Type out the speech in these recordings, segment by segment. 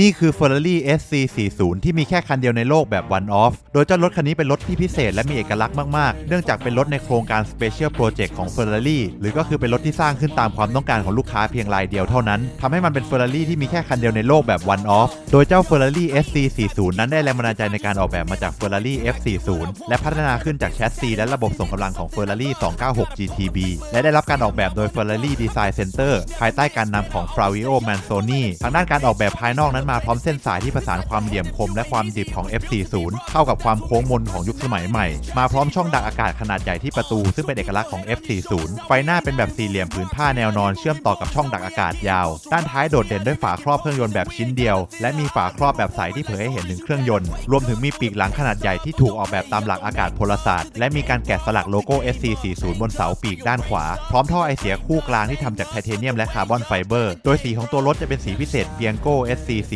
นี่คือ Ferrari SC40 ที่มีแค่คันเดียวในโลกแบบ one off โดยเจ้ารถคันนี้เป็นรถที่พิเศษและมีเอกลักษณ์มาก ๆ เนื่องจากเป็นรถในโครงการ Special Project ของ Ferrari หรือก็คือเป็นรถที่สร้างขึ้นตามความต้องการของลูกค้าเพียงรายเดียวเท่านั้นทำให้มันเป็น Ferrari ที่มีแค่คันเดียวในโลกแบบ one off โดยเจ้า Ferrari SC40 นั้นได้แรงบันดาลใจในการออกแบบมาจาก Ferrari F40 และพัฒนาขึ้นจากแชสซีและระบบส่งกำลังของ Ferrari 296 GTB และได้รับการออกแบบโดย Ferrari Design Center ภายใต้การนำของ Flavio Manzoni ทางด้านการออกแบบภายนอกนั้นมาพร้อมเส้นสายที่ประสานความเหลี่ยมคมและความดิบของ F40 เข้ากับความโค้งมนของยุคสมัยใหม่ มาพร้อมช่องดักอากาศขนาดใหญ่ที่ประตู ซึ่งเป็นเอกลักษณ์ของ F40 ไฟหน้าเป็นแบบสี่เหลี่ยมผืนผ้าแนวนอนเชื่อมต่อกับช่องดักอากาศยาว ด้านท้ายโดดเด่นด้วยฝาครอบเครื่องยนต์แบบชิ้นเดียว และมีฝาครอบแบบใสที่เผยให้เห็นถึงเครื่องยนต์ รวมถึงมีปีกหลังขนาดใหญ่ที่ถูกออกแบบตามหลักอากาศพลศาสตร์ และมีการแกะสลักโลโก้ SC40 บนเสาปีกด้านขวา พร้อมท่อไอเสียคู่กลางที่ทำจากไทเทเนียมและคาร์บอนไฟเบอร์ โดยสีของตัวรถจะเป็นสีพิเศษเบียงโก้ SC40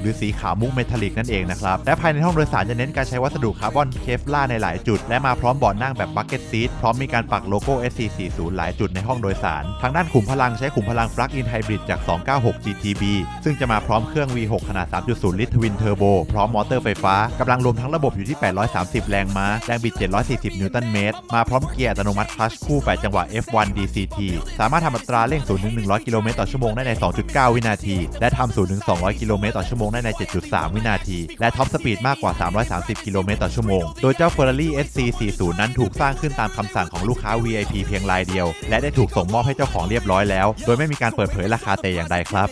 หรือสีขาวมุกเมทัลลิกนั่นเองนะครับ และภายในห้องโดยสารจะเน้นการใช้วัสดุคาร์บอนเคฟล่าในหลายจุด และมาพร้อมเบาะนั่งแบบบักเก็ตซีทพร้อมมีการปักโลโก้ SC40 หลายจุดในห้องโดยสาร ทางด้านขุมพลังใช้ขุมพลังปลั๊กอินไฮบริดจาก 296 GTB ซึ่งจะมาพร้อมเครื่อง V6 ขนาด 3.0 ลิตรทวินเทอร์โบพร้อมมอเตอร์ไฟฟ้ากำลังรวมทั้งระบบอยู่ที่ 830 แรงม้าแรงบิด 740 นิวตันเมตรมาพร้อมเกียร์อัตโนมัติคลัชคู่8จังหวะ F1 DCT สามารถทำอัตราเร่ง0-100 กิโลเมตรต่อชั่วโมงได้ใน 2.9 วินาที และทำ0-200กิโลเมตรต่อชั่วโมงได้ใน 7.3 วินาที และท็อปสปีดมากกว่า 330 กิโลเมตรต่อชั่วโมง โดยเจ้า Ferrari SC40 นั้นถูกสร้างขึ้นตามคำสั่งของลูกค้า VIP เพียงรายเดียว และได้ถูกส่งมอบให้เจ้าของเรียบร้อยแล้ว โดยไม่มีการเปิดเผยราคาแต่อย่างใดครับ